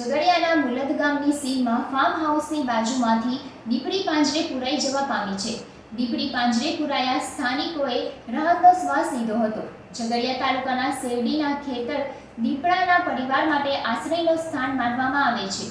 ઝઘડિયાના મુલદ ગામની સીમમાં ફાર્મ હાઉસની બાજુમાંથી દીપડી પાંજરે પુરાઈ જવા પામી છે. દીપડી પાંજરે પુરાયા સ્થાનિકોએ રાહતનો શ્વાસ લીધો હતો. ઝઘડિયા તાલુકાના શેરડીના ખેતર દીપડાના પરિવાર માટે આશ્રયનો સ્થાન માનવામાં આવે છે.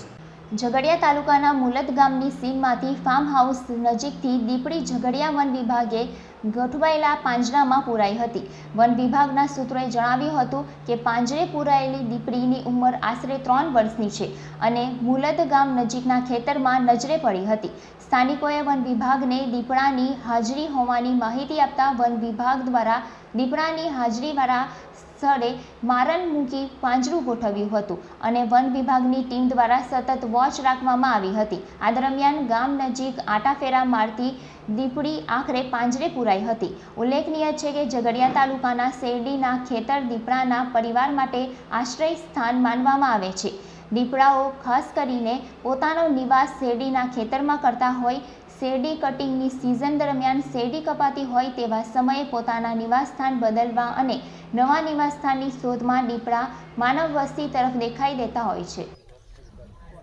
ઝઘડિયા તાલુકાના મુલદ ગામની સીમમાંથી ફાર્મ હાઉસ નજીકથી દીપડી ઝઘડિયા વન વિભાગે ગોઠવાયેલા પાંજરામાં પુરાઈ હતી. વન વિભાગના સૂત્રોએ જણાવ્યું હતું કે પાંજરે પુરાયેલી દીપડીની ઉંમર આશરે ત્રણ વર્ષની છે અને મુલદ ગામ નજીકના ખેતરમાં નજરે પડી હતી. સ્થાનિકોએ વન વિભાગને દીપડાની હાજરી હોવાની માહિતી આપતા વન વિભાગ દ્વારા દીપડાની હાજરીવાળા સ્થળે મારણ મૂકી પાંજરું ગોઠવ્યું હતું અને વન વિભાગની ટીમ દ્વારા સતત વોચ રાખવામાં આવી હતી. આ દરમિયાન ગામ નજીક આટાફેરા મારતી દીપડી આખરે પાંજરે પુરાઈ હતી. ઉલ્લેખનીય છે કે ઝઘડિયા તાલુકાના શેરડીના ખેતર દીપડાના પરિવાર માટે આશ્રય સ્થાન માનવામાં આવે છે. દીપડાઓ ખાસ કરીને પોતાનો નિવાસ શેરડીના ખેતરમાં કરતા હોય શેરડી કટિંગની સિઝન દરમિયાન શેરડી કપાતી હોય તેવા સમયે પોતાના નિવાસસ્થાન બદલવા અને નવા નિવાસસ્થાનની શોધમાં દીપડા માનવ વસ્તી તરફ દેખાઈ દેતા હોય છે.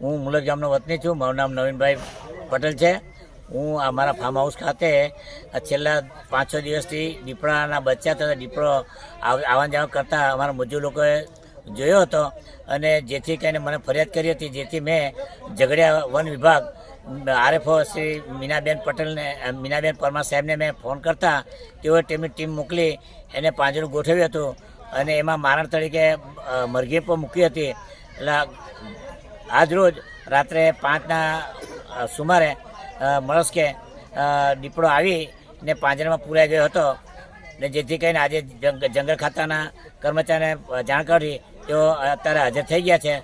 હું મુલક ગામનો વતની છું. મારું નામ નવીનભાઈ પટેલ છે. હું અમારા ફાર્મ હાઉસ ખાતે છેલ્લા પાંચ છ દિવસથી દીપડાના બચ્ચા તથા દીપડો આવવા જાવન કરતા અમારા મજૂર લોકોએ જોયો હતો અને જેથી કરીને મને ફરિયાદ કરી હતી. જેથી મેં ઝઘડિયા વન વિભાગ આરએફઓ શ્રી મીનાબેન પટેલને મીનાબેન પરમાર સાહેબને મેં ફોન કરતા, તેઓએ તેમની ટીમ મોકલી, એને પાંજરું ગોઠવ્યું હતું અને એમાં મારણ તરીકે મરઘી પણ મૂકી હતી. એટલે આજ રોજ રાત્રે પાંચના સુમારે મળસ્કે દીપડો આવી ને પાંજરામાં પૂરાઈ ગયો હતો ને જેથી કરીને આજે જંગ- જંગલ ખાતાના કર્મચારીને જાણ કરી, તેઓ અત્યારે હાજર થઈ ગયા છે.